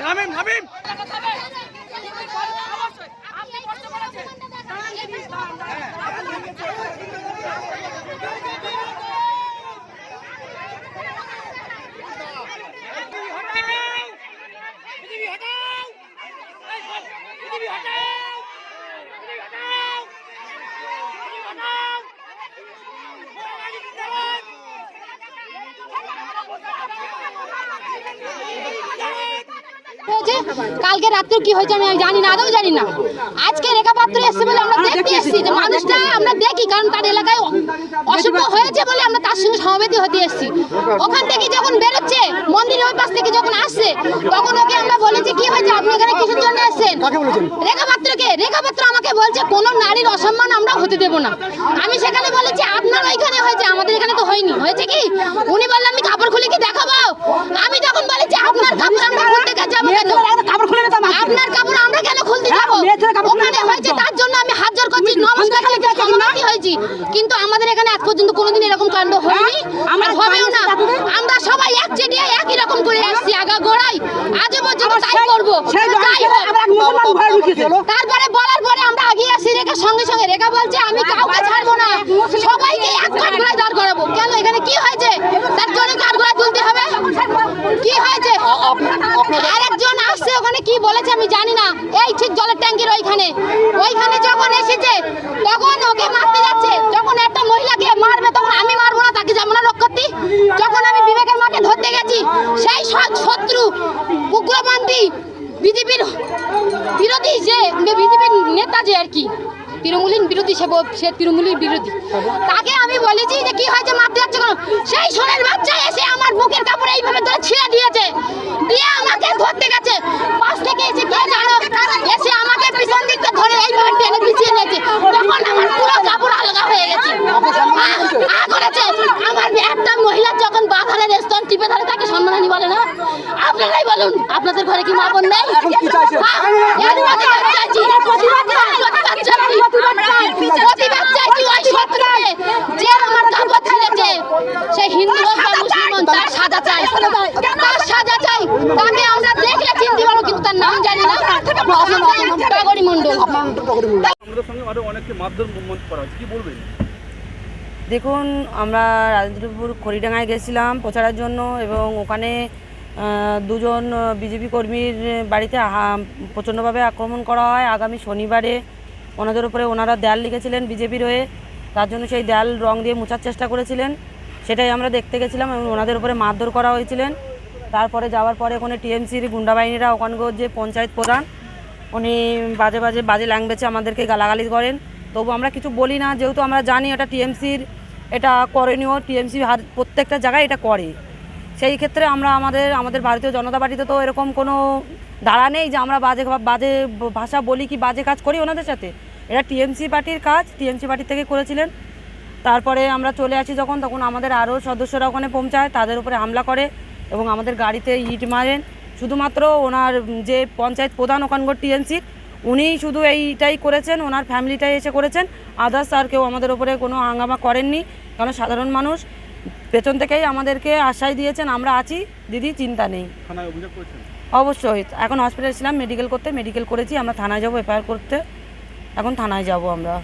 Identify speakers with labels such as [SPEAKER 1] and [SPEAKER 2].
[SPEAKER 1] থামিম থামিম
[SPEAKER 2] হয়েছে কালকে রাত্রে কি হয়েছে আমি জানি না আদৌ জানি না। আজকে রেখা পাত্র এসছে বলে আমরা দেখতে এসেছি যে মানুষটা আমরা দেখি কারণ তার এলাকায় অ- অশুভ হয়েছে বলে আমরা তার সঙ্গে সমবেতি হতে এসেছি। ওখান থেকে যখন বেরোচ্ছে মন্দিরের ওই পাশ থেকে যখন আসছে তখন ওকে আমরা বলেছি কি হয়েছে? আপনি এখানে কিসের জন্য এসেছেন? রেখা পাত্রকে রেখা পাত্র আমাকে বলছে কোনো নারীর অসম্মান আমরা হতে দেব না। আমি সেখানে বলেছি আপনার ওইখানে হয়েছে আমাদের এখানে তো হয়নি। হয়েছে কি? উনি বললেন আমি কাপড় খুলে কি দেখাবো? আমি তখন বলেছি আপনার কাপড় আমরা খুলতে কা- যাব কেন
[SPEAKER 3] কাপড় খুলে নিতাম আজকে।
[SPEAKER 2] আপনার কাপড় আমরা কেন খুলতে
[SPEAKER 3] হ্যাঁ,
[SPEAKER 2] যাব
[SPEAKER 3] মেয়ে ছেলে কাপড় খুলে
[SPEAKER 2] ওখানে হয়েছে তার জন্য আমি হাত জোর করছি। নমস্কার করে হয়েছি। কিন্তু আমাদের এখানে আজ পর্যন্ত কোনোদিন এরকম কাণ্ড হয়নি।
[SPEAKER 3] আমরা
[SPEAKER 2] আর হবেও না। আমরা সবাই এক চেটিয়া একই রকম করে আসছি আগা গোড়াই আজও পর্যন্ত তাই করব। তারপরে বলার পরে আমরা আগিয়ে আসি রেখা সঙ্গে সঙ্গে। রেখা বলছে আমি কাউকে ছাড়বো না। সবাইকে এক কাঠ করে দাঁড় করাবো। কেন? এখানে কি হয়েছে? তার জন্য কাঠ করে তুলতে হবে। কি হয়েছে? আরেকজন আসছে ওখানে কি বলেছে আমি জানি না। এই ঠিক জলের ট্যাঙ্কির ওইখানে। ওইখানে যখন এসেছে, তখন ওকে মারতে যাচ্ছে। যখন একটা মহিলাকে মারবে, তখন আমি মারবো না, তাকে যাব না রক্ষা করতে যখন আমি বিবেকের মাকে ধরতে গেছি, সেই শত্রু, উগ্রপন্থী, বিজেপির বিরোধী যে বিজেপির নেতা যে আর কি, তৃণমূলীর বিরোধী, সে সে তৃণমূলীর বিরোধী। তাকে আমি বলেছি যে, কি হয়েছে, মারতে যাচ্ছে কেন? সেই সোনের বাচ্চা এসে আমার বুকের কাপড় এইভাবে ধরে ছিঁড়ে দিয়েছে। দিয়ে আমাকে ধরতে গেছে পাশ থেকে এসে কে জানো এসে আমাকে পিছন দিকটা ধরে এইভাবে টেনে পিছিয়ে নিয়েছে তখন আমার পুরো কাপড় আলগা হয়ে গেছে আ- আ করেছে আমার একটা মহিলা যখন বাঘারের স্তন টিপে ধরে তাকে সম্মানানি বলে না আপনারাই বলুন আপনাদের ঘরে কি মা বোন নেই?
[SPEAKER 3] কি চাইছেন?
[SPEAKER 2] এর প্রতিবাদ চাইছি। প্রতিবাদ চাই। প্রতিবাদ চাইছি ওই শত্রুকে যে আমার কাপড় ছিঁড়েছে সে হিন্দু হোক বা মুসলমান তার সাজা চাই। তার সাজা চাই। তাকে আমরা দেখলে চিনতে পারব কিন্তু তার নাম জানি না। টগরি মণ্ডল
[SPEAKER 1] আমাদের সঙ্গে আরও অনেককে মারধর করা হয়েছে। কি বলবেন?
[SPEAKER 4] দেখুন আমরা রাজেন্দ্রপুর খড়িডাঙ্গায় গেছিলাম প্রচারের জন্য এবং ওখানে দুজন বিজেপি কর্মীর বাড়িতে প্রচণ্ডভাবে আক্রমণ করা হয়। আগামী শনিবারে ওনাদের উপরে ওনারা দেয়াল লিখেছিলেন বিজেপির হয়ে। তার জন্য সেই দেয়াল রং দিয়ে মোছার চেষ্টা করেছিলেন। সেটাই আমরা দেখতে গেছিলাম এবং ওনাদের উপরে মারধর করা হয়েছিলেন। তারপরে যাওয়ার পরে ওখানে টিএমসির গুন্ডা বাহিনীরা ওখানকার যে পঞ্চায়েত প্রধান, উনি বাজে বাজে বাজে ল্যাঙ্গুয়েজে আমাদেরকে গালাগালি করেন। তবু আমরা কিছু বলি না, যেহেতু আমরা জানি এটা টিএমসির, এটা করণীয়। টিএমসি প্রত্যেকটা জায়গায় এটা করে। সেই ক্ষেত্রে আমরা আমাদের আমাদের ভারতীয় জনতা পার্টিতে তো এরকম কোনো দাঁড়া নেই যে আমরা বাজে বাজে ভাষা বলি কি বাজে কাজ করি ওনাদের সাথে। এটা টিএমসি পার্টির কাজ, টিএমসি পার্টি থেকে করেছিলেন। তারপরে আমরা চলে আসি যখন, তখন আমাদের আরও সদস্যরা ওখানে পৌঁছায়, তাদের উপরে হামলা করে এবং আমাদের গাড়িতে ইট মারেন। শুধুমাত্র ওনার যে পঞ্চায়েত প্রধান ওখানকার টিএমসি, উনি শুধু এইটাই করেছেন, ওনার ফ্যামিলিটাই এসে করেছেন। আদার্স আর কেউ আমাদের ওপরে কোনো হাঙ্গামা করেননি, কারণ সাধারণ মানুষ। পেছন থেকেই আমাদেরকে আশ্বাস দিয়েছেন আমরা আছি। দিদি চিন্তা নেই। অবশ্যই। এখন হসপিটালে ছিলাম মেডিকেল করতে মেডিকেল করেছি আমরা থানায় যাব এফআইআর করতে। এখন থানায় যাব আমরা।